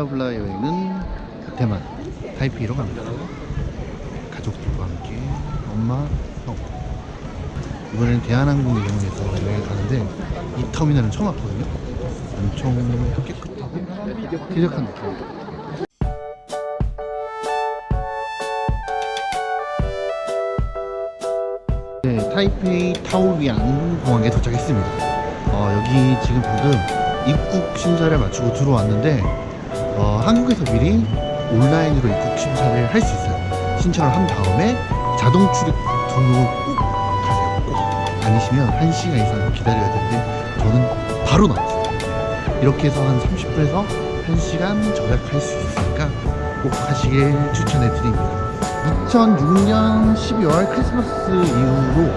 트래블라블라 여행은 대만 타이페이로 갑니다. 가족들과 함께 엄마, 형. 이번에는 대한항공 이용해서 여행을 가는데 이 터미널은 처음 왔거든요. 엄청 깨끗하고 쾌적한 느낌. 네, 타이페이 타오비안 공항에 도착했습니다. 어, 여기 지금 방금 입국 심사를 마치고 들어왔는데 어, 한국에서 미리 온라인으로 입국 심사를 할 수 있어요. 신청을 한 다음에 자동 출입 등록을 꼭 하세요. 꼭 아니시면 1시간 이상 기다려야 되는데 저는 바로 나왔어요. 이렇게 해서 한 30분에서 1시간 절약할 수 있으니까 꼭 하시길 추천해 드립니다. 2006년 12월 크리스마스 이후로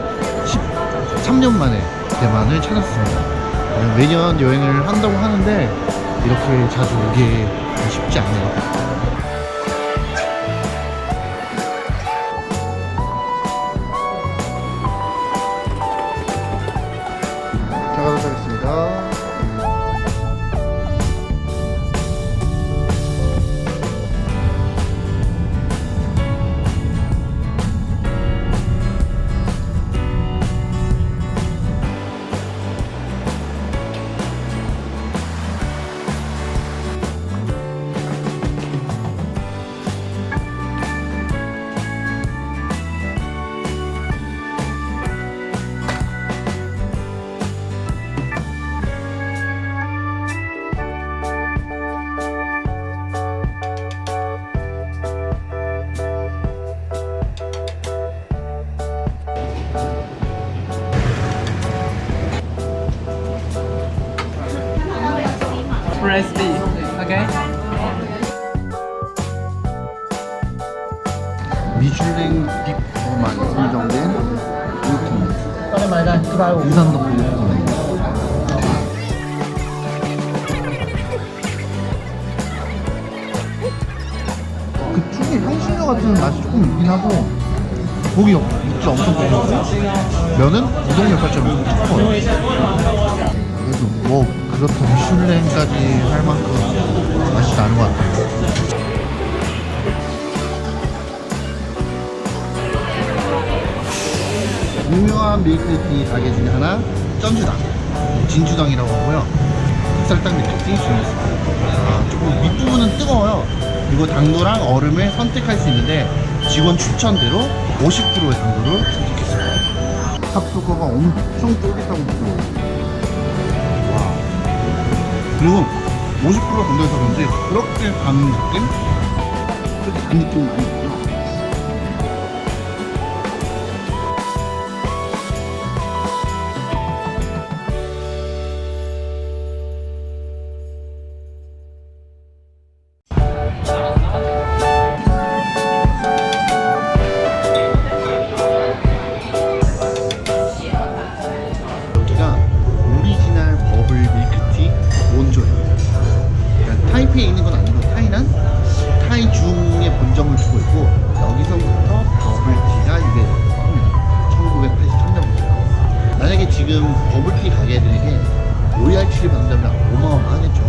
13년 만에 대만을 찾았습니다. 어, 매년 여행을 한다고 하는데 이렇게 자주 오기 쉽지 않네요. Press B. Okay. 미슐랭 빅어만 선정된 đây, thứ ba uống. 유산도 루틴 그 특유의 향신료 같은 맛이 조금 있긴 하고 고기 육수 엄청 고소하고 면은 우동 면발처럼 두꺼워요 그래도 뭐 그렇다 미슐랭까지 할 만큼 맛이 나는 것 같아요. 유명한 밀크티 가게 중에 하나 쩐주당. 진주당이라고 하고요. 흑설탕 밀크티 중에있습니다 아, 조금 밑부분은 뜨거워요. 그리고 당도랑 얼음을 선택할 수 있는데 직원 추천대로 50%의 당도를 선택했습니다. 탑수거가 엄청 쫄깃하고 부드러워요. 와 그리고 50% 정도에서 그런지 그렇게 단 느낌? 그렇게 단 느낌은 아니고요 타이페이에 있는 건 아니고 타이난 타이 중에 본점을 두고 있고 여기서부터 버블티가 유래됐다고 합니다. 1983년부터. 만약에 지금 버블티 가게들에게 로얄티를 받는다면 어마어마하겠죠.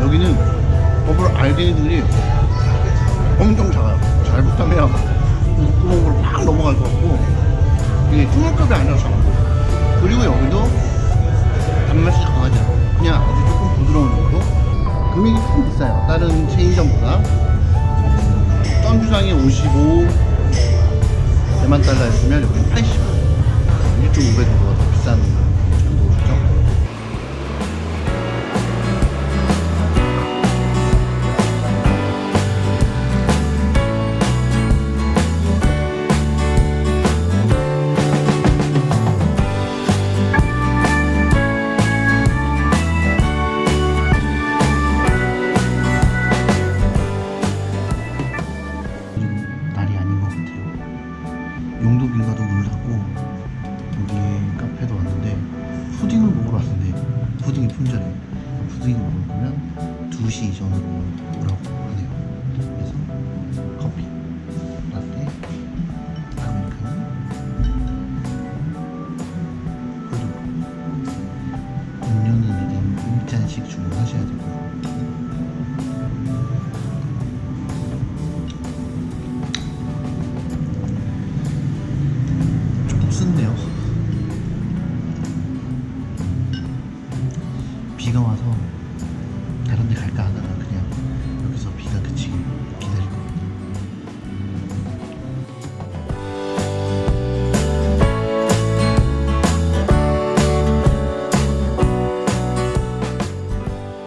여기는 버블 알갱이들이 엄청 작아요. 잘못하면 구멍으로 팍 넘어갈 것 같고 이게 퉁물급이 아니라 작고 그리고 여기도 단맛이 강하지 않아요. 그냥 아주 조금 부드러운 정도. 금액이 좀 비싸요. 다른 체인점보다 쩐주장이 55 대만 달러였으면 여기는 80. 1.5배 정도가 더 비싼 용도 길가도 문을 닫고 여기 카페도 왔는데 푸딩을 먹으러 왔는데 푸딩이 품절해 그러니까 푸딩을 먹을 거면 2시 이전으로 오라고 하네요. 그래서 커피 라떼 아메리카노 콜드 음료는 일단 1잔씩 주문하셔야 되고요. 썼네요.